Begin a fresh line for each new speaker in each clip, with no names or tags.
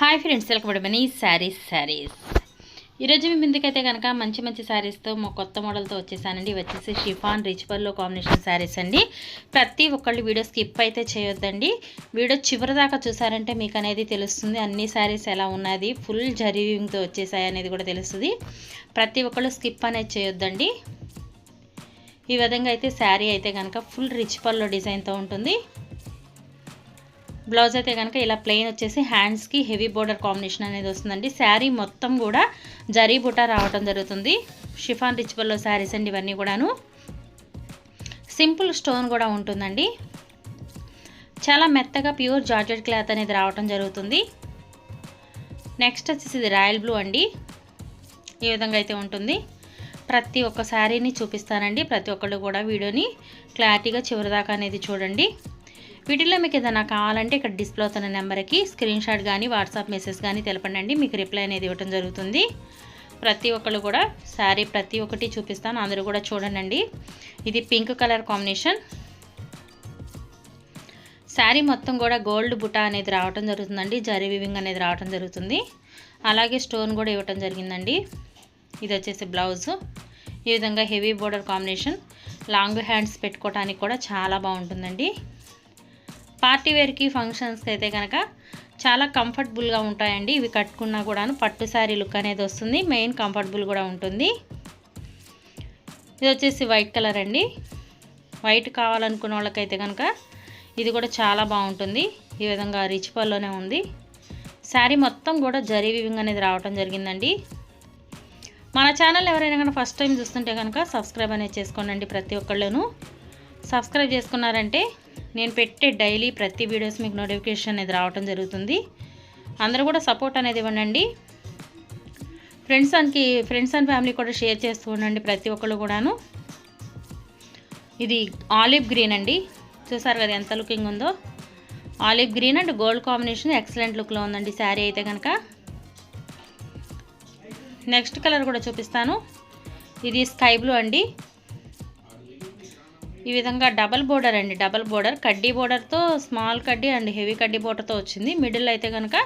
Hi friends welcome to Mani sarees sarees ఈరోజు మీ ముందుకైతే కనుక మంచి మంచి శారీస్తో మా కొత్త మోడల్తో వచ్చేసానండి. వచ్చేసి chiffon rich pallu combination sarees అండి. ప్రతి ఒక్కళ్ళు వీడియో స్కిప్ అయితే చేయొద్దండి. వీడియో చివరి దాకా చూసారంటే మీకు అనేది తెలుస్తుంది. అన్ని శారీస్ ఎలా ఉన్నది ఫుల్ జరీవింగ్తో వచ్చేసాయి అనేది కూడా తెలుస్తుంది. ప్రతి ఒక్కళ్ళు స్కిప్ అనేది చేయొద్దండి. ఈ విధంగా అయితే శారీ అయితే కనుక ఫుల్ రిచ్ పల్లో డిజైన్తో ఉంటుంది. బ్లౌజ్ అయితే కనుక ఇలా ప్లెయిన్ వచ్చేసి హ్యాండ్స్కి హెవీ బోర్డర్ కాంబినేషన్ అనేది వస్తుందండి. శారీ మొత్తం కూడా జరీ బుట్ట రావటం జరుగుతుంది. షిఫాన్ రిచ్బల్లో శారీస్ అండి ఇవన్నీ కూడాను. సింపుల్ స్టోన్ కూడా ఉంటుందండి. చాలా మెత్తగా ప్యూర్ జార్జెట్ క్లాత్ అనేది రావటం జరుగుతుంది. నెక్స్ట్ వచ్చేసి ఇది రాయల్ బ్లూ అండి. ఈ విధంగా అయితే ఉంటుంది. ప్రతి ఒక్క శారీని చూపిస్తానండి. ప్రతి ఒక్కళ్ళు కూడా వీడియోని క్లారిటీగా చివరిదాకా అనేది చూడండి. వీటిలో మీకు ఏదైనా కావాలంటే ఇక్కడ డిస్ప్లే అవుతున్న నెంబర్కి స్క్రీన్ షాట్ కానీ వాట్సాప్ మెసేజ్ కానీ తెలపండి మీకు రిప్లై అనేది ఇవ్వడం జరుగుతుంది. ప్రతి ఒక్కళ్ళు కూడా శారీ ప్రతి ఒక్కటి చూపిస్తాను. అందరూ కూడా చూడండి ఇది పింక్ కలర్ కాంబినేషన్. శారీ మొత్తం కూడా గోల్డ్ బుటా అనేది రావటం జరుగుతుందండి. జరీ వివింగ్ అనేది రావటం జరుగుతుంది. అలాగే స్టోన్ కూడా ఇవ్వటం జరిగిందండి. ఇది వచ్చేసి బ్లౌజ్. ఈ విధంగా heavy border combination. Long hands పెట్టుకోవడానికి కూడా చాలా బాగుంటుందండి. పార్టీ వేర్కి ఫంక్షన్స్కి అయితే కనుక చాలా కంఫర్టబుల్గా ఉంటాయండి. ఇవి కట్టుకున్నా కూడాను పట్టు శారీ లుక్ అనేది వస్తుంది. మెయిన్ కంఫర్టబుల్ కూడా ఉంటుంది. ఇది వచ్చేసి వైట్ కలర్ అండి. వైట్ కావాలనుకున్న వాళ్ళకైతే కనుక ఇది కూడా చాలా బాగుంటుంది. ఈ విధంగా రిచ్ పల్లోనే ఉంది. శారీ మొత్తం కూడా జరీ వివింగ్ అనేది రావటం జరిగిందండి. మన ఛానల్ ఎవరైనా కనుక ఫస్ట్ టైం చూస్తుంటే కనుక సబ్స్క్రైబ్ అనేది చేసుకోనండి ప్రతి ఒక్కళ్ళను. సబ్స్క్రైబ్ చేసుకున్నారంటే నేను పెట్టే డైలీ ప్రతి వీడియోస్ మీకు నోటిఫికేషన్ అనేది రావటం జరుగుతుంది. అందరూ కూడా సపోర్ట్ అనేది ఇవ్వండి ఫ్రెండ్స్ అండ్కి ఫ్రెండ్స్ అండ్ ఫ్యామిలీ కూడా షేర్ చేస్తూ ఉండండి ప్రతి ఒక్కళ్ళు కూడాను. ఇది ఆలివ్ గ్రీన్ అండి. చూసారు కదా ఎంత లుకింగ్ ఉందో. Olive green and gold combination excellent లుక్లో ఉందండి శారీ అయితే కనుక. నెక్స్ట్ కలర్ కూడా చూపిస్తాను. ఇది స్కై బ్లూ అండి. ఈ విధంగా డబల్ బోర్డర్ అండి డబల్ బోర్డర్. కడ్డీ బోర్డర్తో స్మాల్ కడ్డీ అండ్ హెవీ కడ్డీ బోర్డర్తో వచ్చింది. మిడిల్ అయితే కనుక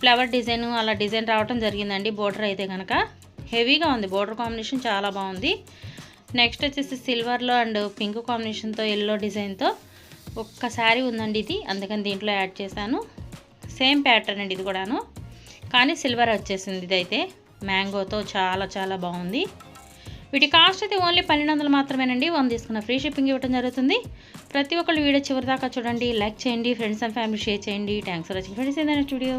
ఫ్లవర్ డిజైన్ అలా డిజైన్ రావడం జరిగిందండి బోర్డర్ అయితే కనుక హెవీగా ఉంది బోర్డర్ కాంబినేషన్ చాలా బాగుంది. నెక్స్ట్ వచ్చేసి సిల్వర్లో అండ్ పింక్ కాంబినేషన్తో ఎల్లో డిజైన్తో ఒక్క శారీ ఉందండి ఇది. అందుకని దీంట్లో యాడ్ చేశాను. సేమ్ ప్యాటర్న్ అండి ఇది కూడాను. కానీ సిల్వర్ వచ్చేసింది ఇదైతే. మ్యాంగోతో చాలా చాలా బాగుంది. వీటి కాస్ట్ అయితే ఓన్లీ పన్నెండు వందలు మాత్రమేనండి. వన్ తీసుకున్న ఫ్రీ షిప్పింగ్ ఇవ్వడం జరుగుతుంది. ప్రతి ఒక్కళ్ళు వీడియో చివరి దాకా చూడండి. లైక్ చేయండి. ఫ్రెండ్స్ అండ్ ఫ్యామిలీ షేర్ చేయండి. Thanks for watching. ఫ్రెండ్స్ ఏదైనా వీడియో